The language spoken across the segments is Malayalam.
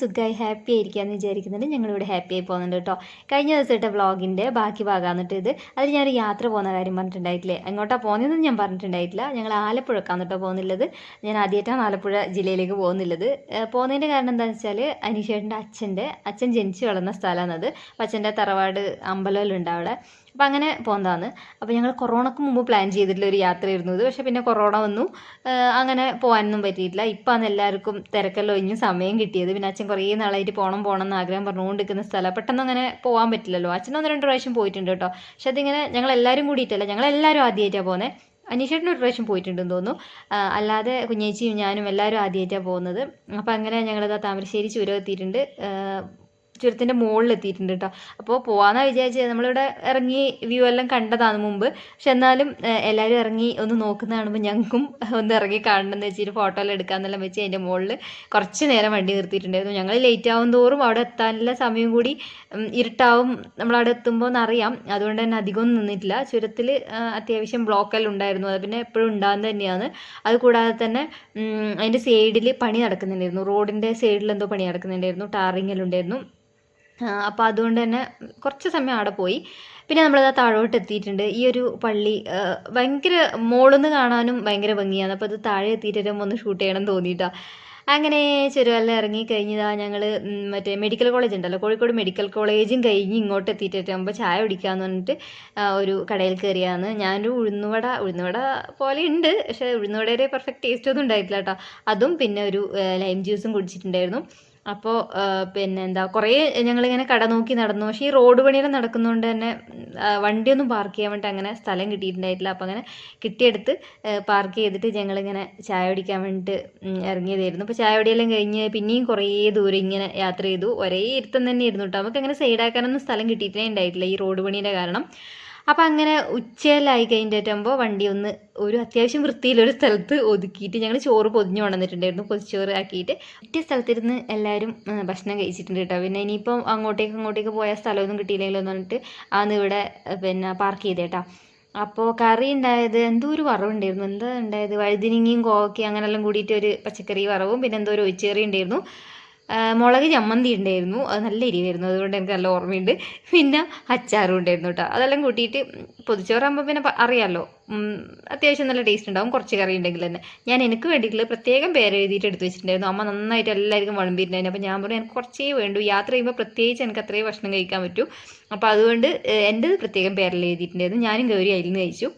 സുഖമായി ഹാപ്പി ആയിരിക്കാമെന്ന് വിചാരിക്കുന്നുണ്ട്. ഞങ്ങളിവിടെ ഹാപ്പി ആയി പോകുന്നുണ്ട് കേട്ടോ. കഴിഞ്ഞ ദിവസത്തെ വ്ളോഗിന്റെ ബാക്കി ഭാഗമാണെന്നിട്ട് ഇത് അതിൽ ഞാനൊരു യാത്ര പോകുന്ന കാര്യം പറഞ്ഞിട്ടുണ്ടായിട്ടില്ലേ? എങ്ങോട്ടാണ് പോകുന്നതെന്ന് ഞാൻ പറഞ്ഞിട്ടുണ്ടായിട്ടില്ല. ഞങ്ങൾ ആലപ്പുഴക്കാണ് കേട്ടോ പോകുന്നുള്ളത്. ഞാൻ ആദ്യമായിട്ടാണ് ആലപ്പുഴ ജില്ലയിലേക്ക് പോകുന്നുള്ളത്. പോകുന്നതിന്റെ കാരണം എന്താണെന്ന് വെച്ചാൽ അനീഷേട്ടന്റെ അച്ഛന്റെ അച്ഛൻ ജനിച്ച് വളർന്ന സ്ഥലമാണത്. അപ്പം അച്ഛന്റെ തറവാട് അമ്പലമുണ്ട് അവിടെ അപ്പം അങ്ങനെ പോകുന്നതാണ് അപ്പോൾ ഞങ്ങൾ കൊറോണക്ക് മുമ്പ് പ്ലാൻ ചെയ്തിട്ടുള്ള ഒരു യാത്രയായിരുന്നു ഇത്. പക്ഷേ പിന്നെ കൊറോണ വന്നു. അങ്ങനെ പോകാനൊന്നും പറ്റിയിട്ടില്ല. ആണ് എല്ലാവർക്കും തിരക്കെല്ലാം ഒഴിഞ്ഞ് സമയം കിട്ടിയത്. പിന്നെ അച്ഛൻ കുറേ നാളായിട്ട് പോകണം പോകണം എന്ന് ആഗ്രഹം പറഞ്ഞുകൊണ്ടിരിക്കുന്ന സ്ഥലം. പെട്ടെന്ന് അങ്ങനെ പോകാൻ പറ്റില്ലല്ലോ. അച്ഛൻ ഒന്ന് രണ്ട് പ്രാവശ്യം പോയിട്ടുണ്ട് കേട്ടോ. പക്ഷെ അതിങ്ങനെ ഞങ്ങൾ എല്ലാവരും കൂടിയിട്ടല്ല. ഞങ്ങൾ എല്ലാവരും ആദ്യമായിട്ടാണ് പോകുന്നത് അനീഷേട്ടൻ ഒരു പ്രാവശ്യം പോയിട്ടുണ്ടെന്ന് തോന്നുന്നു. അല്ലാതെ കുഞ്ഞേച്ചിയും ഞാനും എല്ലാവരും ആദ്യമായിട്ടാണ് പോകുന്നത്. അപ്പോൾ അങ്ങനെ ഞങ്ങളിതാ താമരശ്ശേരി ചുരം എത്തിയിട്ടുണ്ട്. ചുരത്തിന്റെ മുകളിൽ എത്തിയിട്ടുണ്ട് കേട്ടോ അപ്പോൾ പോകാമെന്നാണ് വിചാരിച്ചത്. നമ്മളിവിടെ ഇറങ്ങി വ്യൂ എല്ലാം കണ്ടതാണ് മുമ്പ്. പക്ഷെ എന്നാലും എല്ലാവരും ഇറങ്ങി ഒന്ന് നോക്കുന്ന കാണുമ്പോൾ ഞങ്ങൾക്കും ഒന്ന് ഇറങ്ങി കാണണമെന്ന് വെച്ചിട്ട് ഫോട്ടോ എല്ലാം എടുക്കാമെന്നെല്ലാം വെച്ച് അതിന്റെ മുകളിൽ കുറച്ച് നേരം വണ്ടി നിർത്തിയിട്ടുണ്ടായിരുന്നു. ഞങ്ങൾ ലേറ്റ് ആവും തോറും അവിടെ എത്താനുള്ള സമയം കൂടി ഇരുട്ടാവും നമ്മളവിടെ എത്തുമ്പോൾ എന്നറിയാം അതുകൊണ്ട് തന്നെ അധികമൊന്നും നിന്നിട്ടില്ല. ചുരത്തിൽ അത്യാവശ്യം ബ്ലോക്കെല്ലാം ഉണ്ടായിരുന്നു. അത് പിന്നെ എപ്പോഴും ഉണ്ടാകുന്നത് തന്നെയാണ്. അത് കൂടാതെ തന്നെ അതിന്റെ സൈഡിൽ പണി നടക്കുന്നുണ്ടായിരുന്നു. റോഡിന്റെ സൈഡിൽ എന്തോ പണി നടക്കുന്നുണ്ടായിരുന്നു. ടാറിങ് എല്ലാം ഉണ്ടായിരുന്നു. അപ്പോൾ അതുകൊണ്ട് തന്നെ കുറച്ച് സമയം അവിടെ പോയി. പിന്നെ നമ്മളത് താഴോട്ട് എത്തിയിട്ടുണ്ട്. ഈ ഒരു പള്ളി ഭയങ്കര മോളിന്ന് കാണാനും ഭയങ്കര ഭംഗിയാണ്. അപ്പോൾ അത് താഴെ എത്തിയിട്ട് ഒന്ന് ഷൂട്ട് ചെയ്യണം തോന്നിയിട്ടാ. അങ്ങനെ ചെറുവല്ല ഇറങ്ങി കഴിഞ്ഞതാ ഞങ്ങൾ മറ്റേ മെഡിക്കൽ കോളേജ് ഉണ്ടല്ലോ. കോഴിക്കോട് മെഡിക്കൽ കോളേജും കഴിഞ്ഞ് ഇങ്ങോട്ട് എത്തിയിട്ടാകുമ്പോൾ ചായ കുടിക്കാമെന്ന് പറഞ്ഞിട്ട് ഒരു കടയിൽ കയറിയാന്ന് ഞാനൊരു ഉഴുന്നുവട ഉഴുന്നുവട പോലെ ഉണ്ട്. പക്ഷേ ഉഴുന്നുവടയുടെ പെർഫെക്റ്റ് ടേസ്റ്റ് ഒന്നും ഉണ്ടായിട്ടില്ല കേട്ടോ. അതും പിന്നെ ഒരു ലൈം ജ്യൂസും കുടിച്ചിട്ടുണ്ടായിരുന്നു. അപ്പോൾ പിന്നെ എന്താ കുറേ ഞങ്ങളിങ്ങനെ കട നോക്കി നടന്നു. പക്ഷേ ഈ റോഡ് പണിയുടെ നടക്കുന്നതുകൊണ്ട് തന്നെ വണ്ടിയൊന്നും പാർക്ക് ചെയ്യാൻ വേണ്ടി അങ്ങനെ സ്ഥലം കിട്ടിയിട്ടുണ്ടായിട്ടില്ല. അപ്പോൾ അങ്ങനെ കിട്ടിയെടുത്ത് പാർക്ക് ചെയ്തിട്ട് ഞങ്ങളിങ്ങനെ ചായ കുടിക്കാൻ വേണ്ടിയിട്ട് ഇറങ്ങിയതായിരുന്നു. അപ്പോൾ ചായ കുടിയെല്ലാം കഴിഞ്ഞ് പിന്നെയും കുറേ ദൂരം ഇങ്ങനെ യാത്ര ചെയ്തു. ഒരേ ഇരുത്തം തന്നെ ഇരുന്നു കേട്ടോ. നമുക്ക് അങ്ങനെ സൈഡാക്കാനൊന്നും സ്ഥലം കിട്ടിയിട്ടേ ഉണ്ടായിട്ടില്ല ഈ റോഡ് പണിയുടെ കാരണം. അപ്പോൾ അങ്ങനെ ഉച്ചയിലായി കഴിഞ്ഞിട്ടാകുമ്പോൾ വണ്ടി ഒന്ന് ഒരു അത്യാവശ്യം വൃത്തിയിലൊരു സ്ഥലത്ത് ഒതുക്കിയിട്ട് ഞങ്ങൾ ചോറ് പൊതിഞ്ഞ് കൊണ്ടുവന്നിട്ടുണ്ടായിരുന്നു. പൊതിച്ചോറ് ആക്കിയിട്ട് ഒറ്റ സ്ഥലത്തിരുന്ന് എല്ലാവരും ഭക്ഷണം കഴിച്ചിട്ടുണ്ട് കേട്ടോ. പിന്നെ ഇനിയിപ്പം അങ്ങോട്ടേക്ക് അങ്ങോട്ടേക്ക് പോയ സ്ഥലമൊന്നും കിട്ടിയില്ലെങ്കിലോ എന്ന് പറഞ്ഞിട്ട് അന്ന് ഇവിടെ പിന്നെ പാർക്ക് ചെയ്തേട്ടാ അപ്പോൾ കറി ഉണ്ടായത് എന്തോ ഒരു വറവുണ്ടായിരുന്നു. എന്താ ഉണ്ടായത് വഴുതിനിങ്ങയും കോവക്കയും അങ്ങനെല്ലാം കൂടിയിട്ട് ഒരു പച്ചക്കറി വറവും പിന്നെ എന്തോ ഒരു ഒഴിച്ചേറി ഉണ്ടായിരുന്നു മുളക് ചമ്മന്തി ഉണ്ടായിരുന്നു. അത് നല്ല എരിവായിരുന്നു. അതുകൊണ്ട് എനിക്ക് നല്ല ഓർമ്മയുണ്ട്. പിന്നെ അച്ചാറും ഉണ്ടായിരുന്നു കേട്ടോ. അതെല്ലാം കൂട്ടിയിട്ട് പൊതിച്ചോറാകുമ്പോൾ പിന്നെ അറിയാമല്ലോ അത്യാവശ്യം നല്ല ടേസ്റ്റ് ഉണ്ടാവും. കുറച്ച് കറി ഉണ്ടെങ്കിൽ തന്നെ. ഞാൻ എനിക്ക് വേണ്ടിയിട്ടുള്ള പ്രത്യേകം പേര് എഴുതിയിട്ട് എടുത്ത് വെച്ചിട്ടുണ്ടായിരുന്നു. അമ്മ നന്നായിട്ട് എല്ലാവർക്കും വിളമ്പിയിട്ടുണ്ടായിരുന്നു. അപ്പോൾ ഞാൻ പറഞ്ഞു എനിക്ക് കുറച്ചേ വേണ്ടു. യാത്ര ചെയ്യുമ്പോൾ പ്രത്യേകിച്ച് എനിക്ക് അത്രയും ഭക്ഷണം കഴിക്കാൻ പറ്റൂ. അപ്പോൾ അതുകൊണ്ട് എന്റെ പ്രത്യേകം പേരിൽ എഴുതിയിട്ടുണ്ടായിരുന്നു. ഞാനും ഗൗരി അതിൽ നിന്ന് കഴിച്ചു.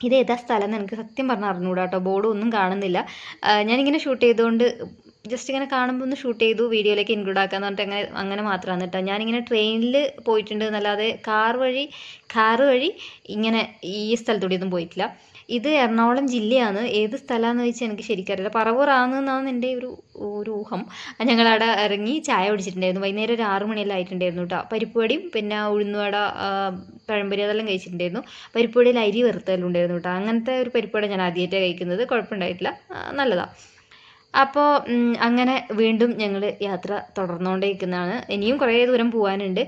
ഇത് ഏതാ സ്ഥലം എന്ന് എനിക്ക് സത്യം പറഞ്ഞാൽ അറിഞ്ഞുകൂടാ കേട്ടോ ബോർഡ് ഒന്നും കാണുന്നില്ല ഞാനിങ്ങനെ ഷൂട്ട് ചെയ്തുകൊണ്ട് ജസ്റ്റ് ഇങ്ങനെ കാണുമ്പോൾ ഒന്ന് ഷൂട്ട് ചെയ്തു വീഡിയോയിലേക്ക് ഇൻക്ലൂഡ് ആക്കാന്ന് പറഞ്ഞിട്ട് അങ്ങനെ അങ്ങനെ മാത്രമാണ് കേട്ടോ ഞാനിങ്ങനെ ട്രെയിനിൽ പോയിട്ടുണ്ട് എന്നല്ലാതെ കാർ വഴി കാർ വഴി ഇങ്ങനെ ഈ സ്ഥലത്തൂടെ ഒന്നും പോയിട്ടില്ല. ഇത് എറണാകുളം ജില്ലയാണ്. ഏത് സ്ഥലമാണെന്ന് ചോദിച്ചാൽ എനിക്ക് ശരിക്കറിയില്ല പറവൂറാണെന്നാണ് എന്റെ ഒരു ഒരു ഊഹം. ഞങ്ങളവിടെ ഇറങ്ങി ചായ കുടിച്ചിട്ടുണ്ടായിരുന്നു. വൈകുന്നേരം ഒരു ആറ് മണിയെല്ലാം ആയിട്ടുണ്ടായിരുന്നു കേട്ടോ പരിപ്പുവടിയും പിന്നെ ഉഴുന്നുവട പഴംപൊരി അതെല്ലാം കഴിച്ചിട്ടുണ്ടായിരുന്നു. പരിപ്പുവടിയിൽ അരി വറുത്തതെല്ലാം ഉണ്ടായിരുന്നു കേട്ടോ അങ്ങനത്തെ ഒരു പരിപ്പുവട ഞാൻ ആദ്യമായിട്ടാണ് കഴിക്കുന്നത്. കുഴപ്പമുണ്ടായിട്ടില്ല. നല്ലതാണ് അപ്പോൾ അങ്ങനെ വീണ്ടും ഞങ്ങൾ യാത്ര തുടർന്നുകൊണ്ടേയിരിക്കുന്നതാണ് ഇനിയും കുറേ ദൂരം പോകാനുണ്ട്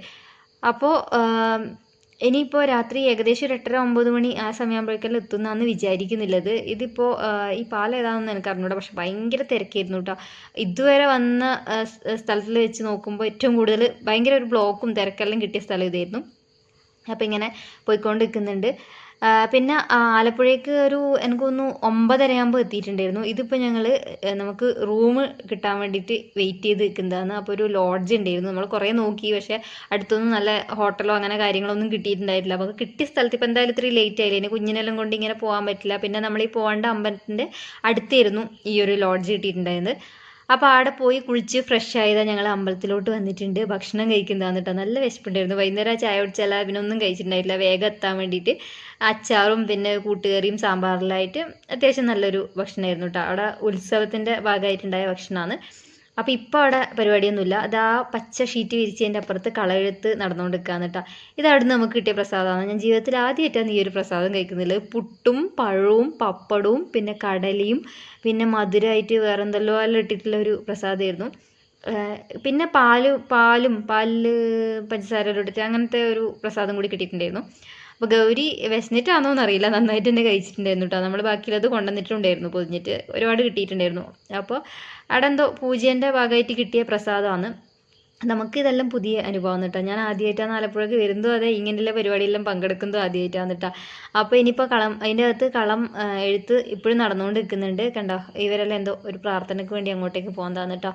അപ്പോൾ ഇനിയിപ്പോൾ രാത്രി ഏകദേശം ഒരു എട്ടര ഒമ്പത് മണി ആ സമയമാകുമ്പോഴേക്കെല്ലാം എത്തുന്നതെന്ന് വിചാരിക്കുന്നില്ലത്. ഇതിപ്പോൾ ഈ പാലം ഏതാണെന്ന് എനിക്ക് അറിഞ്ഞൂടാ. പക്ഷെ ഭയങ്കര തിരക്കായിരുന്നു കേട്ടോ ഇതുവരെ വന്ന സ്ഥലത്തിൽ വെച്ച് നോക്കുമ്പോൾ ഏറ്റവും കൂടുതൽ ഭയങ്കര ഒരു ബ്ലോക്കും തിരക്കെല്ലാം കിട്ടിയ സ്ഥലം ഇതായിരുന്നു. അപ്പോൾ ഇങ്ങനെ പോയിക്കൊണ്ടിരിക്കുന്നുണ്ട്. ആ, പിന്നെ ആലപ്പുഴയ്ക്ക് ഒരു എനിക്ക് തോന്നുന്നു ഒമ്പതരയാകുമ്പോൾ എത്തിയിട്ടുണ്ടായിരുന്നു. ഇതിപ്പോൾ ഞങ്ങൾ നമുക്ക് റൂം കിട്ടാൻ വേണ്ടിയിട്ട് വെയിറ്റ് ചെയ്ത് നിൽക്കുന്നതാണ്. അപ്പോൾ ഒരു ലോഡ്ജ് ഉണ്ടായിരുന്നു. നമ്മൾ കുറേ നോക്കി പക്ഷേ അടുത്തൊന്നും നല്ല ഹോട്ടലോ അങ്ങനെ കാര്യങ്ങളൊന്നും കിട്ടിയിട്ടുണ്ടായിട്ടില്ല. അപ്പോൾ കിട്ടിയ സ്ഥലത്ത് ഇപ്പോൾ എന്തായാലും ഇത്രയും ലേറ്റ് ആയില്ല? ഇനി കുഞ്ഞിനെല്ലാം കൊണ്ട് ഇങ്ങനെ പോകാൻ പറ്റില്ല. പിന്നെ നമ്മൾ ഈ പോകേണ്ട അമ്പലത്തിന്റെ അടുത്തായിരുന്നു ഈ ഒരു ലോഡ്ജ് കിട്ടിയിട്ടുണ്ടായിരുന്നത്. അപ്പോൾ അവിടെ പോയി കുളിച്ച് ഫ്രഷ് ആയതാണ് ഞങ്ങൾ അമ്പലത്തിലോട്ട് വന്നിട്ടുണ്ട്. ഭക്ഷണം കഴിക്കുന്നതാണ് കേട്ടോ. നല്ല വിശപ്പുണ്ടായിരുന്നു. വൈകുന്നേരം ചായ കുടിച്ചാൽ പിന്നെ ഒന്നും കഴിച്ചിട്ടുണ്ടായിട്ടില്ല. വേഗം എത്താൻ വേണ്ടിയിട്ട് അച്ചാറും പിന്നെ കൂട്ടുകറിയും സാമ്പാറിലായിട്ട് അത്യാവശ്യം നല്ലൊരു ഭക്ഷണമായിരുന്നു കേട്ടോ. അവിടെ ഉത്സവത്തിന്റെ ഭാഗമായിട്ടുണ്ടായ ഭക്ഷണമാണ് അപ്പോൾ ഇപ്പോൾ അവിടെ പരിപാടിയൊന്നുമില്ല. അത് ആ പച്ച ഷീറ്റ് വിരിച്ചതിന്റെ അപ്പുറത്ത് കളയെഴുത്ത് നടന്നുകൊണ്ടിരിക്കുകയാണ് കേട്ടോ. ഇത് അവിടെ നമുക്ക് കിട്ടിയ പ്രസാദമാണ്. ഞാൻ ജീവിതത്തിൽ ആദ്യമായിട്ടാണ് ഈ ഒരു പ്രസാദം കഴിക്കുന്നില്ല പുട്ടും പഴവും പപ്പടവും പിന്നെ കടലയും പിന്നെ മധുരമായിട്ട് വേറെ എന്തെല്ലോ എല്ലാം ഇട്ടിട്ടുള്ള ഒരു പ്രസാദമായിരുന്നു. പിന്നെ പാൽ പാലും പാലിൽ പഞ്ചസാര ഇട്ടിട്ട് അങ്ങനത്തെ ഒരു പ്രസാദം കൂടി കിട്ടിയിട്ടുണ്ടായിരുന്നു. അപ്പോൾ ഗൗരി വിശന്നിട്ടാണോ എന്നറിയില്ല നന്നായിട്ട് തന്നെ കഴിച്ചിട്ടുണ്ടായിരുന്നു കേട്ടോ നമ്മൾ ബാക്കിയുള്ളത് കൊണ്ടുവന്നിട്ടുണ്ടായിരുന്നു പൊതിഞ്ഞിട്ട്. ഒരുപാട് കിട്ടിയിട്ടുണ്ടായിരുന്നു. അപ്പോൾ അവിടെ എന്തോ പൂജേന്റെ ഭാഗമായിട്ട് കിട്ടിയ പ്രസാദമാണ്. നമുക്ക് ഇതെല്ലാം പുതിയ അനുഭവം കേട്ടോ ഞാൻ ആദ്യമായിട്ടാണ് ആലപ്പുഴക്ക് വരുന്നതും അതെ ഇങ്ങനെയുള്ള പരിപാടിയെല്ലാം പങ്കെടുക്കുന്നതും ആദ്യമായിട്ടാണ് കേട്ടോ അപ്പോൾ ഇനിയിപ്പോൾ കളം അതിന്റെ അകത്ത് കളം എഴുത്ത് ഇപ്പോഴും നടന്നുകൊണ്ട് നിൽക്കുന്നുണ്ട് കണ്ടോ? ഇവരെല്ലാം എന്തോ ഒരു പ്രാർത്ഥനയ്ക്ക് വേണ്ടി അങ്ങോട്ടേക്ക് പോകുന്നതാണ് കേട്ടോ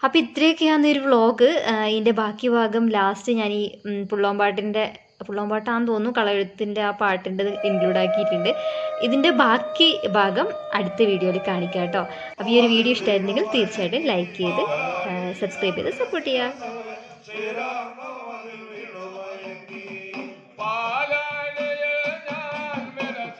അപ്പോൾ ഇത്രയൊക്കെയാണ് ഒരു വ്ളോഗ് ഇതിന്റെ ബാക്കി ഭാഗം ലാസ്റ്റ് ഞാൻ ഈ പുള്ളോമ്പാട്ടിന്റെ പുള്ളോമ്പാട്ടാന്ന് തോന്നുന്നു. കളയെഴുത്തിന്റെ ആ പാട്ടിന്റെ ഇൻക്ലൂഡ് ആക്കിയിട്ടുണ്ട്. ഇതിന്റെ ബാക്കി ഭാഗം അടുത്ത വീഡിയോയിൽ കാണിക്കാം കേട്ടോ. അപ്പോൾ ഈ ഒരു വീഡിയോ ഇഷ്ടമായിരുന്നെങ്കിൽ തീർച്ചയായിട്ടും ലൈക്ക് ചെയ്ത് സബ്സ്ക്രൈബ് ചെയ്ത് സപ്പോർട്ട് ചെയ്യുക